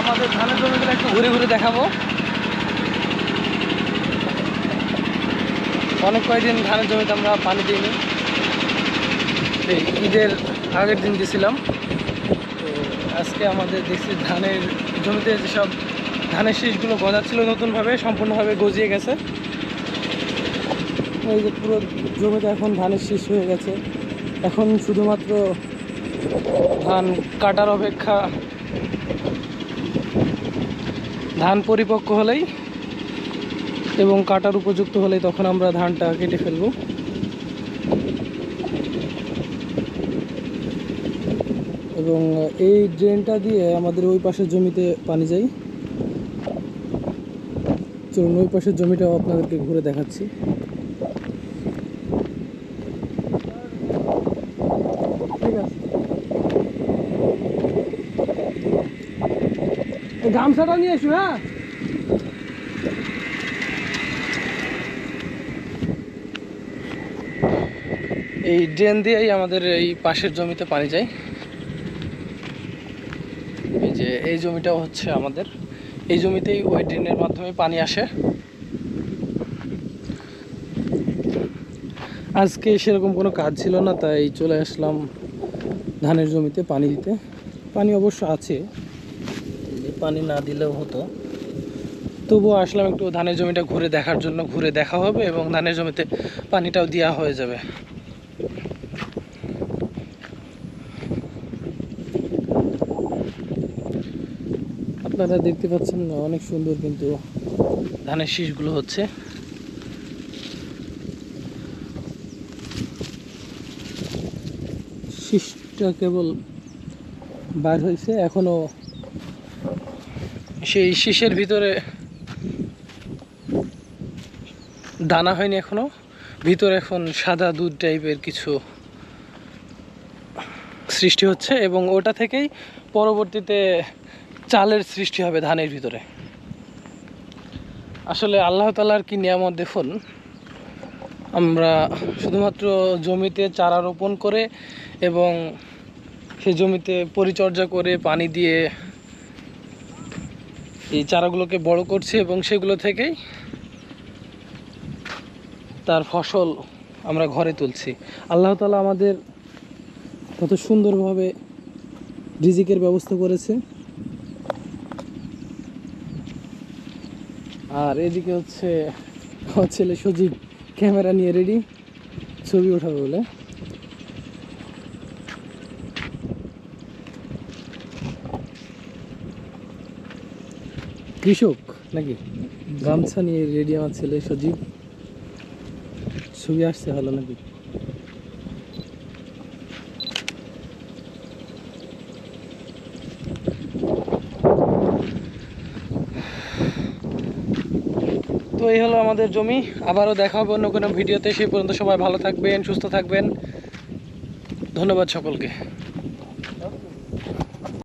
আমাদের ধানের জমিগুলো একটু ঘুরে ঘুরে দেখাবো। অনেক কয়েকদিন ধানের জমিতে আমরা পানি দিইনি। ঈদের আগের দিন দিয়েছিলাম তো আজকে আমাদের দেখছি ধানের জমিতে যেসব ধানের শীষগুলো গজাচ্ছিল নতুনভাবে, সম্পূর্ণভাবে গজিয়ে গেছে। এই যে পুরো জমিতে এখন ধানের শীষ হয়ে গেছে। এখন শুধুমাত্র ধান কাটার অপেক্ষা ধান পরিপক্ক হলেই এবং কাটার উপযুক্ত হলেই তখন আমরা ধানটা কেটে ফেলব। এবং এই ড্রেনটা দিয়ে আমাদের ওই পাশের জমিতে পানি যায়। চলুন, ওই পাশের জমিটাও আপনাদেরকে ঘুরে দেখাচ্ছি ঠিক আছে এই গামছাটা নিয়ে এসো হ্যাঁ? এই ড্রেন দিয়েই আমাদের এই পাশের জমিতে পানি যায়। এই যে, এই জমিটাও হচ্ছে আমাদের। এই জমিতেই ওই ড্রেনের মাধ্যমে পানি আসে। আজকে সেরকম কোনো কাজ ছিল না, তাই চলে আসলাম ধানের জমিতে পানি দিতে। পানি অবশ্য আছে পানি না দিলেও হতো। তবুও আসলাম একটু ধানের জমিটা ঘুরে দেখার জন্য, ঘুরে দেখা হবে এবং ধানের জমিতে পানিটাও দেওয়া হয়ে যাবে। আপনারা দেখতে পাচ্ছেন অনেক সুন্দর কিন্তু ধানের শীষগুলো হচ্ছে। শীষটা কেবল বার হয়েছে এখনও সেই শীষের ভিতরে দানা হয়নি এখনও। ভিতরে এখন সাদা দুধ টাইপের কিছু সৃষ্টি হচ্ছে এবং ওটা থেকেই পরবর্তীতে চালের সৃষ্টি হবে ধানের ভিতরে। আসলে আল্লাহ তালার কি নিয়ামত দেখুন, আমরা শুধুমাত্র জমিতে চারা রোপণ করে এবং সে জমিতে পরিচর্যা করে পানি দিয়ে এই চারাগুলোকে বড় করছে এবং সেগুলো থেকেই তার ফসল আমরা ঘরে তুলছি। আল্লাহ তালা আমাদের কত সুন্দরভাবে রিজিকের ব্যবস্থা করেছে। আর এদিকে হচ্ছে আমার ছেলে সজীব, ক্যামেরা নিয়ে রেডি ছবি ওঠাবে বলে। কৃষক নাকি? গামছা নিয়ে রেডি আমার ছেলে সজীব। ছবি আসছে ভালো নাকি? তো এই হলো আমাদের জমি। আবারও দেখা হবে অন্য কোনো ভিডিওতে। সেই পর্যন্ত সবাই ভালো থাকবেন, সুস্থ থাকবেন। ধন্যবাদ সকলকে।